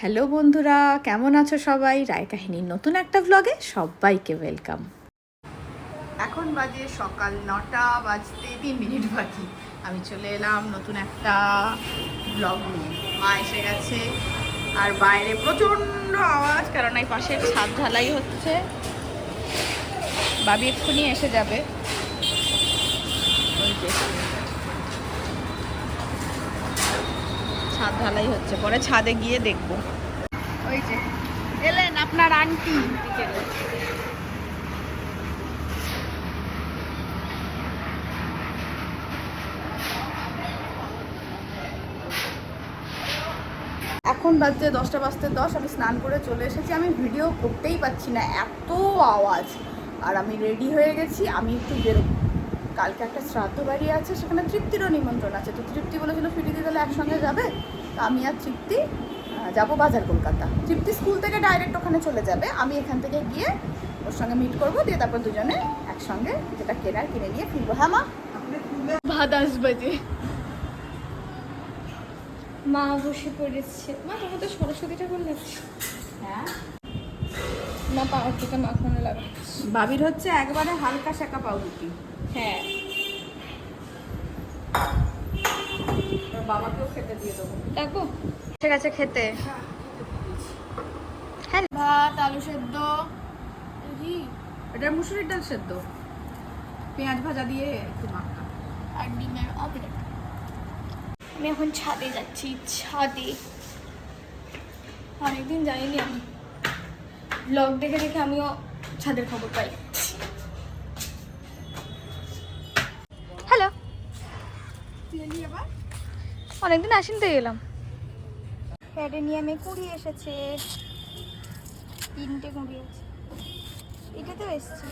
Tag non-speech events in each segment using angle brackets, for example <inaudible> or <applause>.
Hello বন্ধুরা, কেমন আছো সবাই? রায় কাহিনীর নতুন একটা ব্লগে সবাইকে ওয়েলকাম এখন বাজে সকাল নটা বাজতে তিন মিনিট বাকি। আমি চলে এলাম নতুন একটা ব্লগ নিয়ে। মা এসে গেছে, আর বাইরে প্রচণ্ড আওয়াজ, কারণ এই পাশের ছাদ ঢালাই হচ্ছে। বাবি এক্ষুনি এসে যাবে। ওই যে ছাদ ঢালাই হচ্ছে, পরে ছাদে গিয়ে দেখব। ওই যে, এলেন আপনার আন্টি। এখন বাজছে দশটা বাজতে দশ, আমি স্নান করে চলে এসেছি। আমি ভিডিও করতেই পাচ্ছি না, এত আওয়াজ। আর আমি রেডি হয়ে গেছি, আমি একটু বেরোবো কালকে একটা শ্রাদ্ধ বাড়ি আছে সেখানে তৃপ্তিরও নিমন্ত্রণ আছে। তো তৃপ্তি বলেছিল ফিরি দিলে একসঙ্গে যাবে। তো আমি আর তৃপ্তি যাব বাজার কলকাতা। তৃপ্তি স্কুল থেকে ডাইরেক্ট ওখানে চলে যাবে। আমি এখান থেকে গিয়ে ওর সঙ্গে মিট করব দিয়ে তারপর দুজনে একসঙ্গে যেটা কেনার কিনে নিয়ে ফিরবো। হ্যাঁ মা? ভাত আসবে যে। মা বসে পড়েছে। মা তোমার তো সরস্বতী ঠাকুর লাগছে হ্যাঁ? মা পাওয়ার থেকে মাখানো লাগাচ্ছে। বাবির হচ্ছে একবারে হালকা শাকা পাউরুটি। হ্যাঁ। বাবাকেও খেতে দিয়ে দেবো। দেখো। ঠিক আছে খেতে। হ্যাঁ ভাত আলু সেদ্ধ। এটা মুসুরির ডাল সেদ্ধ? পেঁয়াজ ভাজা দিয়ে একটু মাখা। আর ডিমের অমলেট আমি এখন ছাদে যাচ্ছি ছাদে। অনেকদিন যাইনি আমি। ব্লগ দেখে দেখে আমিও ছাদের খবর পাই। অনেকদিন আসেন তো গেলাম অ্যাডেনিয়ামে কুড়ি এসেছে। তিনটে কুড়ি আছে। এটাতেও এসছে।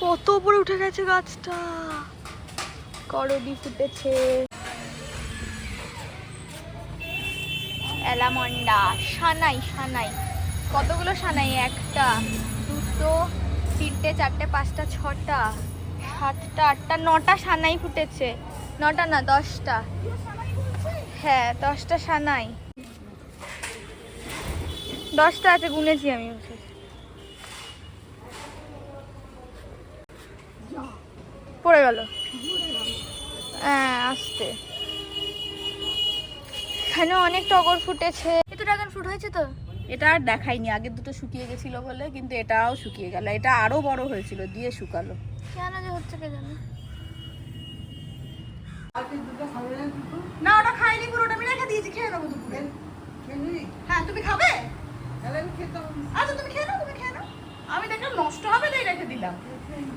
কত উপরে উঠে গেছে গাছটা। করবি ফুটেছে। এলামন্ডা সানাই সানাই। কতগুলো সানাই? একটা দুটো তিনটে চারটে পাঁচটা ছটা। সাতটা, আটটা, নটা সানাই ফুটেছে। নটা না, দশটা। হ্যাঁ দশটা সানাই। দশটা আছে, গুনেছি আমি বসে পড়ে গেল। হ্যাঁ আসতে। এখানে অনেক টগর ফুটেছে। এত ড্রাগন ফ্রুট হয়েছে তো? এটা আর দেখাইনি আগে দুটো শুকিয়ে গেছিল বলে কিন্তু এটাও শুকিয়ে গেল। এটা আরও বড় হয়েছিল দিয়ে শুকালো। কেন যে হচ্ছে কে জানে? না ওটা খাইনি পুরোটা আমি রেখে দিয়েছি খেয়ে নেব দুপুরে। হ্যাঁ তুমি খাবে? আচ্ছা তুমি খেয়ে নাও তুমি খেয়ে নাও। আমি দেখলাম নষ্ট হবে তাই রেখে দিলাম।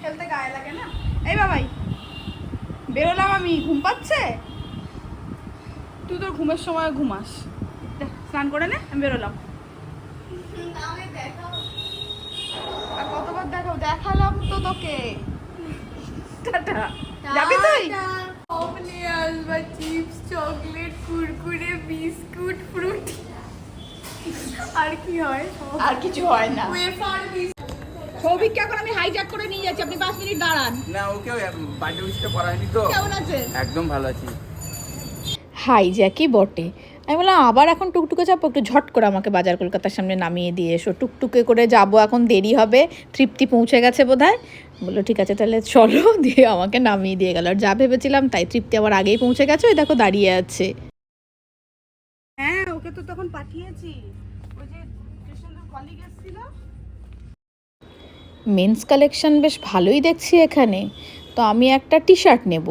খেলতে গায়ে লাগে না। এই বাবাই বেরোলাম আমি ঘুম পাচ্ছে? তুই তোর ঘুমের সময় ঘুমাস। দেখ, স্নান করে নে আমি বেরোলাম। দেখাও দেখালাম তো তোকে। টাটা। যাবি তুই? নিয়ে আসবা chips chocolate Kurkure biscuit fruit. আর কি হয়? আর কিছু হয় না। ওয়েফার সৌভিককে এখন আমি হাইজ্যাক করে নিয়ে যাচ্ছি আপনি পাঁচ মিনিট দাঁড়ান। না ওকেও বার্থডে উইশটা করা হয়নি তো। কেমন আছে একদম ভালো আছি। হাইজ্যাকই বটে। আমি বললাম আবার এখন টুকটুকে যাব? একটু ঝট করে আমাকে বাজার কলকাতার সামনে নামিয়ে দিয়ে এসো। টুকটুকে করে যাব এখন দেরি হবে তৃপ্তি পৌঁছে গেছে বোধ হয় বলল ঠিক আছে তাহলে চলো। <laughs> দিয়ে আমাকে নামিয়ে দিয়ে গেল। আর যা ভেবেছিলাম তাই তৃপ্তি আবার আগেই পৌঁছে গেছে ওই দেখো দাঁড়িয়ে আছে। হ্যাঁ ওকে তো তখন পাঠিয়েছি। ওই যে কলিগ এসেছিল। মেন্স কালেকশন বেশ ভালোই দেখছি এখানে। তো আমি একটা টি শার্ট নেব।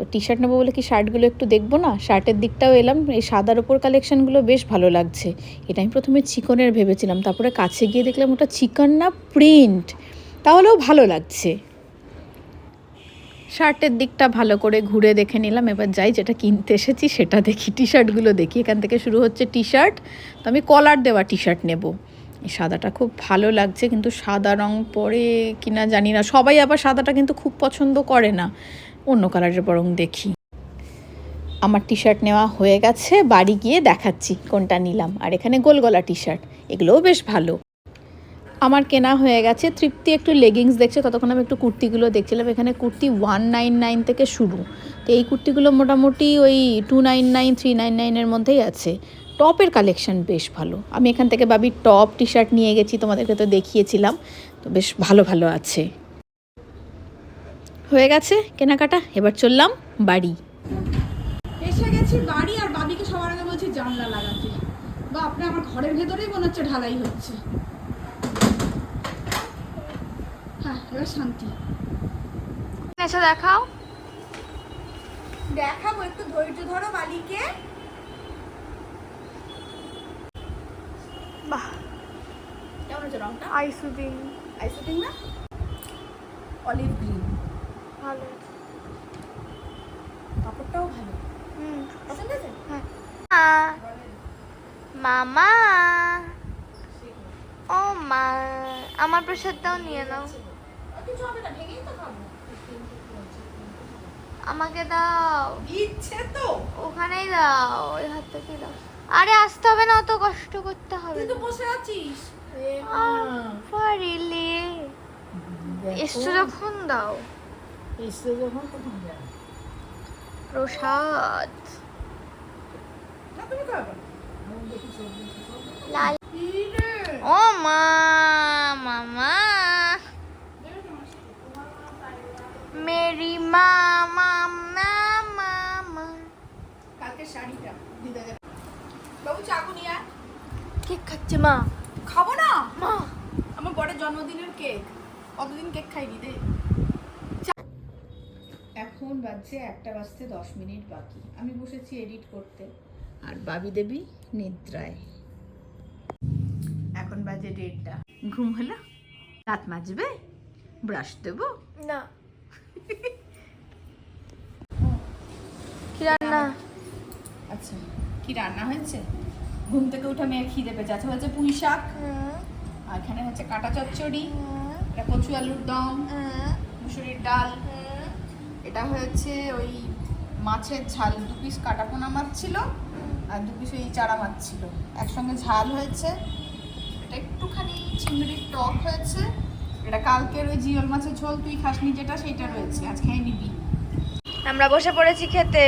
তো টি শার্ট নেব বলে কি শার্টগুলো একটু দেখব না? শার্টের দিকটাও এলাম, এই সাদার ওপর কালেকশানগুলো বেশ ভালো লাগছে। এটা আমি প্রথমে চিকনের ভেবেছিলাম, তারপরে কাছে গিয়ে দেখলাম ওটা চিকন না প্রিন্ট তাহলেও ভালো লাগছে। শার্টের দিকটা ভালো করে ঘুরে দেখে নিলাম, এবার যাই যেটা কিনতে এসেছি সেটা দেখি। টি শার্টগুলো দেখি, এখান থেকে শুরু হচ্ছে টি শার্ট তো আমি কলার দেওয়া টি শার্ট নেব। এই সাদাটা খুব ভালো লাগছে, কিন্তু সাদা রং পরে কিনা জানি না। সবাই আবার সাদাটা কিন্তু খুব পছন্দ করে না। অন্য কালারের বরং দেখি। আমার টি শার্ট নেওয়া হয়ে গেছে, বাড়ি গিয়ে দেখাচ্ছি কোনটা নিলাম। আর এখানে গোল গলা টি শার্ট এগুলোও বেশ ভালো। আমার কেনা হয়ে গেছে, তৃপ্তি একটু লেগিংস দেখছে, ততক্ষণ আমি একটু কুর্তিগুলো দেখছিলাম। এখানে কুর্তি ওয়ান নাইন নাইন থেকে শুরু। তো এই কুর্তিগুলো মোটামুটি ওই two nine nine three nine নাইনের মধ্যেই আছে। টপের কালেকশন বেশ ভালো। আমি এখান থেকে বাবির টপ টি শার্ট নিয়ে গেছি, তোমাদেরকে তো দেখিয়েছিলাম। তো বেশ ভালো ভালো আছে। হয়ে গেছে কেনাকাটা এবার চললাম বাড়ি। এসে গেছি বাড়ি আর বাবিকে সবার আগে বলছি জানলা লাগাতে। বা আপনি আমার ঘরের ভেতরেই মনে হচ্ছে ঢালাই হচ্ছে। হ্যাঁ এবার শান্তি। এসে দেখাও। দেখাবো একটু ধৈর্য ধরো বালিকে। বাহ। কেমন হচ্ছে রংটা? আইসুদিন আইসিটিং না? Olive green. ভালো কাপড়টাও ভালো। হুম। পছন্দ আছে? মামা। ও মা আমার প্রসাদটাও নিয়ে নাও। আমাকে দাও। ইচ্ছে তো। ওখানেই দাও ওই হাত থেকে দাও। আরে আসতে হবে না অত কষ্ট করতে হবে তুই তো। বসে আছিস। পারিলে এসছো যখন দাও। প্রসাদ। লাল। ও মা মামা। মেরি মামা মামা। কালকে শাড়িটা দিদা বাবু চাকু নিয়ে। কেক খাচ্ছে মা। খাব না? মা। আমার বড়ের জন্মদিনের কেক। কতদিন কেক খাইনি রে বাজছে একটা বাজতে দশ মিনিট বাকি। আমি বসেছি এডিট করতে। আর বাবি দেবী নিদ্রায়। এখন বাজে দেড়টা। ঘুম হলো? দাঁত মাজবে? ব্রাশ দেবো? না। কি রান্না? আচ্ছা কি রান্না হয়েছে? ঘুম থেকে উঠে মেয়ে খিদে পেয়েছে। আচ্ছা হচ্ছে পুঁই শাক। আর এখানে হচ্ছে কাঁটা চচ্চড়ি। এটা কচু আলুর দম। মুসুরির ডাল। এটা হয়েছে ওই মাছের ঝাল দু পিস কাটা পোনা মাছ ছিল আর দু পিস ওই চারা মাছ ছিল। একসঙ্গে ঝাল হয়েছে। এটা একটুখানি চিংড়ির টক হয়েছে। এটা কালকের ওই জিওল মাছের ঝোল তুই খাসনি যেটা সেইটা রয়েছে। আজ খেয়ে নিবি। আমরা বসে পড়েছি খেতে।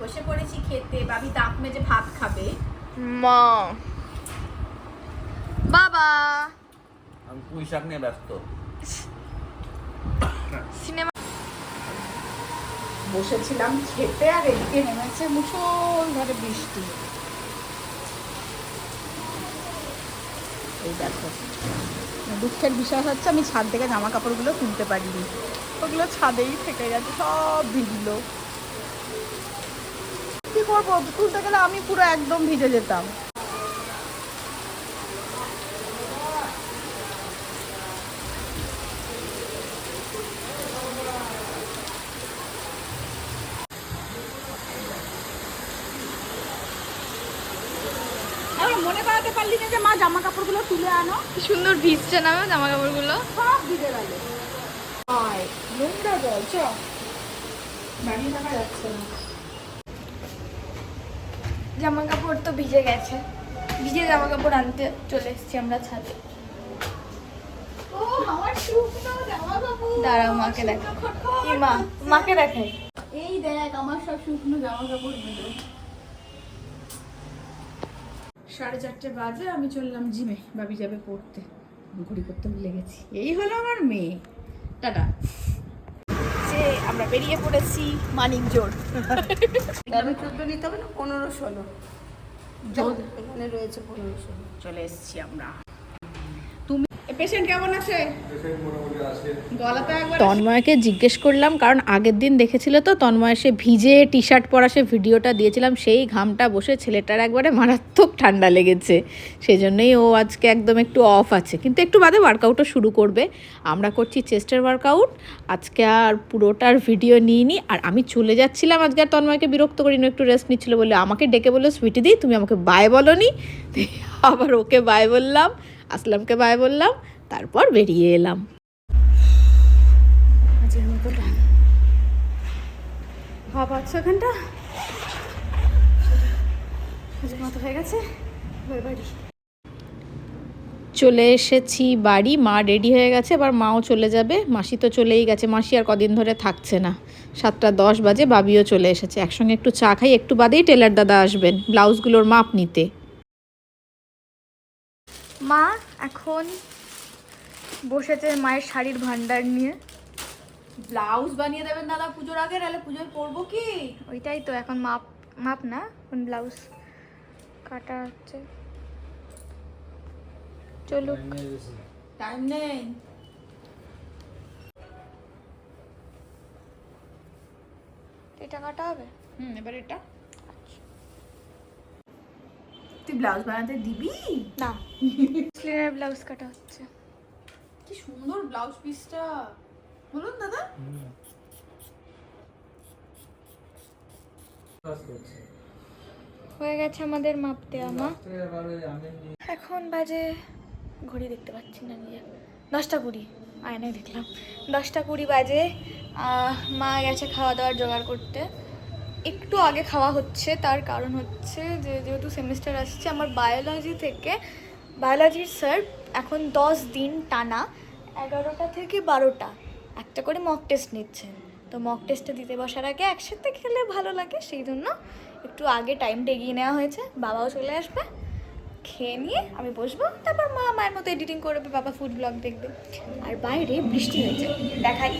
বসে পড়েছি খেতে। বাবি দাঁত মেজে ভাত খাবে। মা। বাবা। আমি পুঁই শাক নিয়ে ব্যস্ত। সিনেমা বসেছিলাম খেতে আর এদিকে নেমেছে মুসলধারে বৃষ্টি। এই দেখো, দুঃখের বিষয় হচ্ছে আমি ছাদ থেকে জামা কাপড়গুলো তুলতে পারিনি। ওগুলো ছাদেই থেকে গেছে, সব ভিজলো। কি করব? তুলতে গেলে আমি পুরো একদম ভিজে যেতাম আমি না যে মা জামা কাপড়গুলো তুলে আনো কি সুন্দর ভিজছে না জামা কাপড়গুলো সব ভিজে গেল। আয় নোংরা জল চ। দাঁড়িয়ে থাকা যাচ্ছে না। জামা কাপড় তো ভিজে গেছে। ভিজে জামা কাপড় আনতে চলে এসেছি আমরা ছাদে। দাঁড়াও মাকে দেখাই। মা মাকে দেখাই। এই দেখ আমার সব শুকনো জামা কাপড় সাড়ে চারটে বাজে আমি চললাম জিমে। বাবি যাবে পড়তে। ঘুড়ি করতে ভুলে গেছি। এই হলো আমার মেয়ে। টাটা। যে আমরা বেরিয়ে পড়েছি মানিক জোর তেরো চোদ্দ নিতে হবে না? পনেরো ষোলো। এখানে রয়েছে পনেরো ষোলো। চলে এসেছি আমরা। তুমি পেশেন্ট কেমন আছে? তন্ময়কে জিজ্ঞেস করলাম কারণ আগের দিন দেখেছিল তো তন্ময় সে ভিজে টি শার্ট পরা সে ভিডিওটা দিয়েছিলাম সেই ঘামটা বসে ছেলেটার একবারে মারাত্মক ঠান্ডা লেগেছে। সেই জন্যই ও আজকে একদম একটু অফ আছে। কিন্তু একটু বাদে ওয়ার্কআউটও শুরু করবে। আমরা করছি চেস্টের ওয়ার্কআউট আজকে আর পুরোটার ভিডিও নিইনি। আর আমি চলে যাচ্ছিলাম আজকে আর তন্ময়কে বিরক্ত করিনি একটু রেস্ট নিচ্ছিল বলে আমাকে ডেকে বলল সুইটি দিই তুমি আমাকে বাই বলনি? আবার ওকে বাই বললাম আসলামকে বাই বললাম তারপর বেরিয়ে এলাম। মতো হয়ে গেছে। বাড়ি। চলে এসেছি বাড়ি মা রেডি হয়ে গেছে এবার মাও চলে যাবে। মাসি তো চলেই গেছে মাসি আর কদিন ধরে থাকছে না। সাতটা দশ বাজে বাবিও চলে এসেছে। একসঙ্গে একটু চা খাই একটু বাদেই টেলার দাদা আসবেন ব্লাউজগুলোর মাপ নিতে। মা এখন বসেছে মায়ের শাড়ির ভান্ডার নিয়ে। ব্লাউজ বানিয়ে দেবেন দাদা পুজোর আগে নাহলে পুজোর পরবো কি? ওইটাই তো এখন মাপ মাপ না এখন ব্লাউজ কাটা হচ্ছে। চলুক। টাইম নেই এটা কাটা হবে? হুম এবার এটা। তুই ব্লাউজ বানাতে দিবি? না। স্লিনের ব্লাউজ কাটা হচ্ছে। কি সুন্দর ব্লাউজ পিসটা। বলুন দাদা। হয়ে গেছে আমাদের মাপতে দেওয়া মা। এখন বাজে ঘড়ি দেখতে পাচ্ছি না নিজে। দশটা কুড়ি। আয়নায় দেখলাম। দশটা কুড়ি বাজে। মা গেছে খাওয়া দাওয়ার জোগাড় করতে। একটু আগে খাওয়া হচ্ছে তার কারণ হচ্ছে যে যেহেতু সেমিস্টার আসছে আমার বায়োলজি থেকে বায়োলজির স্যার এখন দশ দিন টানা এগারোটা থেকে বারোটা। একটা করে মক টেস্ট নিচ্ছেন। তো মক টেস্টটা দিতে বসার আগে একসাথে খেলে ভালো লাগে সেই জন্য একটু আগে টাইমটা এগিয়ে নেওয়া হয়েছে। বাবাও চলে আসবে খেয়ে নিয়ে আমি বসবো তারপর মা মায়ের মতো এডিটিং করবে বাবা ফুড ব্লগ দেখবে। আর বাইরে বৃষ্টি হয়েছে দেখাই।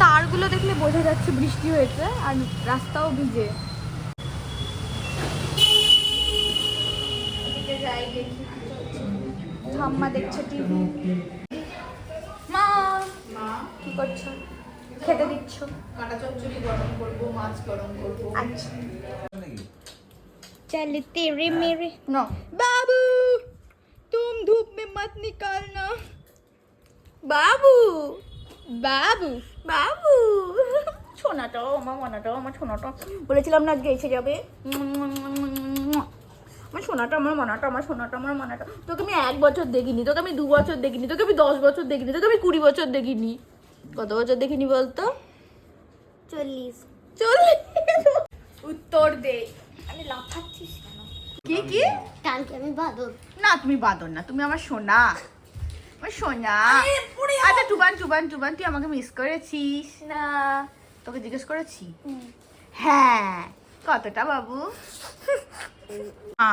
তারগুলো দেখলে বোঝা যাচ্ছে বৃষ্টি হয়েছে আর রাস্তাও ভিজে। এদিকে যাই দেখি। ঠাম্মা দেখছে টিভি মা কি করছো খেতে দিচ্ছ কাটা চচ্চড়ি গরম করবো মাছ গরম করবো আচ্ছা चल तेरे मेरे না बाबू तुम धूप में मत निकालना बाबू बाबू बाबू ছোনাটাও আমার মনাটাও আমার ছোনাটা বলেছিলাম না আজকে এসে যাবে আমার সোনাটা আমার মনাটা আমার সোনাটা আমার মনাটা। তোকে আমি এক বছর দেখিনি তোকে আমি দু বছর দেখিনি তোকে আমি দশ বছর দেখিনি তোকে আমি কুড়ি বছর দেখিনি। কত বছর দেখিনি বলতো? চল্লিশ। চল্লিশ উত্তর দে। আমি লাফাচ্ছিস কেন? কি কি? কালকে আমি বাদর। না তুমি বাদর না তুমি আমার সোনা। আমার সোনা। আচ্ছা টুবান টুবান টুবান তুই আমাকে মিস করেছিস? না। তোকে জিজ্ঞেস করেছি? হ্যাঁ। কতটা বাবু? <laughs>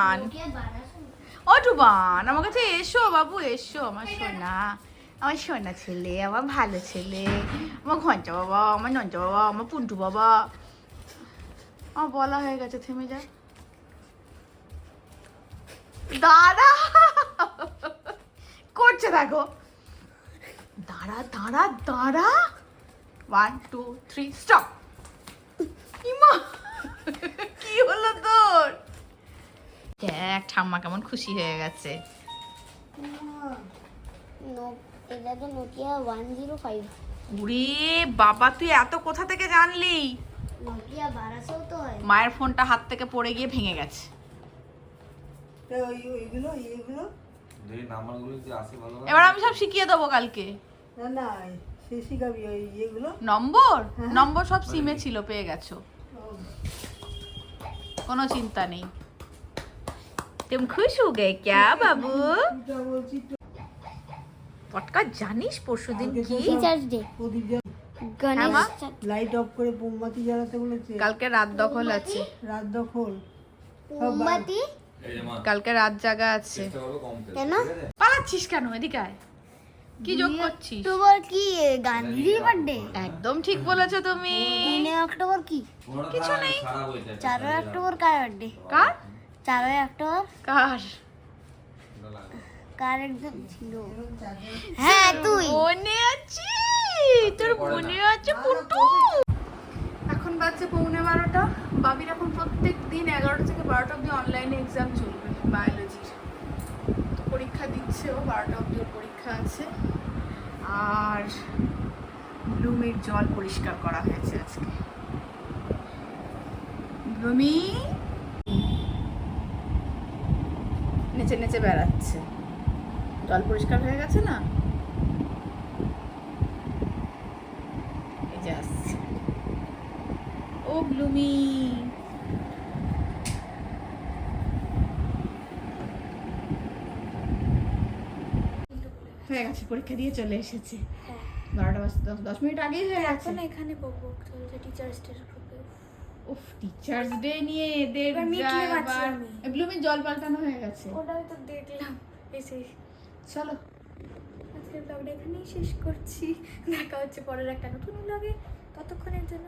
আন ও আমার কাছে এসো বাবু, এসো। আমার সোনা আমার সোনা ছেলে, আমার ভালো ছেলে, আমার ঘঞ্চা বাবা, আমার নঞ্চা বাবা, আমার পুন্টু বাবা। আমার বলা হয়ে গেছে, থেমে যা। দাঁড়া। করছে দেখো। দাঁড়া দাঁড়া দাঁড়া। ওয়ান টু থ্রি স্টপ কি হলো তোর? দেখ ঠাম্মা কেমন খুশি হয়ে গেছে। এটা তো নোকিয়া ওয়ান জিরো ফাইভ উরে বাবা তুই এত কোথা থেকে জানলি? নোকিয়া বারাসেও তো হয়। মায়ের ফোনটা হাত থেকে পড়ে গিয়ে ভেঙে গেছে। যদি আসে এবার আমি সব শিখিয়ে দেবো কালকে। না না সে শিখাবি ওই ইয়েগুলো নম্বর? নম্বর সব সিমে ছিল পেয়ে গেছো। কোনো চিন্তা নেই। তুম খুশ যা বলছি তো পটকা জানিস পরশুদিন কি? লাইট অফ করে মোমবাতি জ্বালাতে বলেছে। কালকে রাত দখল আছে। রাত দখল। মোমবাতি? কালকে রাত জাগা আছে। কেন? পালাচ্ছিস কেন এদিকে আয়। কি যোগ করছিস? অক্টোবর কি? গান্ধীর বার্থডে একদম ঠিক বলেছ তুমি। তিনে অক্টোবর কি? কিছু নেই। চারই অক্টোবর কার বার্থডে কার? চারই অক্টোবর কার? কার একজন ছিল? হ্যাঁ তুই। মনে আছে? তোর মনে আছে পুটু? এখন বাজছে পৌনে বারোটা। বাবির এখন প্রত্যেক দিন এগারোটা থেকে বারোটা অব্দি অনলাইনে এক্সাম চলবে বায়োলজির পরীক্ষা দিচ্ছে ও বারোটা অব্দি ওর পরীক্ষা আছে। আর ব্লুমের জল পরিষ্কার করা হয়েছে আজকে। ব্লুমি? নেচে নেচে বেড়াচ্ছে। জল পরিষ্কার হয়ে গেছে না? এই যে আসছে। ও ব্লুমি। হয়ে গেছে পরীক্ষা দিয়ে চলে এসেছে। বারোটা বাজতে দশ মিনিট আগেই হয়ে গেছে। এখন এখানে বকবক চলছে টিচার্স ডে উফ টিচার্স ডে নিয়ে এদের এগুলো আমি। জল পাল্টানো হয়ে গেছে। ওটাই তো দেখলাম এসে। চলো। আজকের ব্লগটা এখানেই শেষ করছি। দেখা হচ্ছে পরের একটা নতুন ব্লগে ততক্ষণের জন্য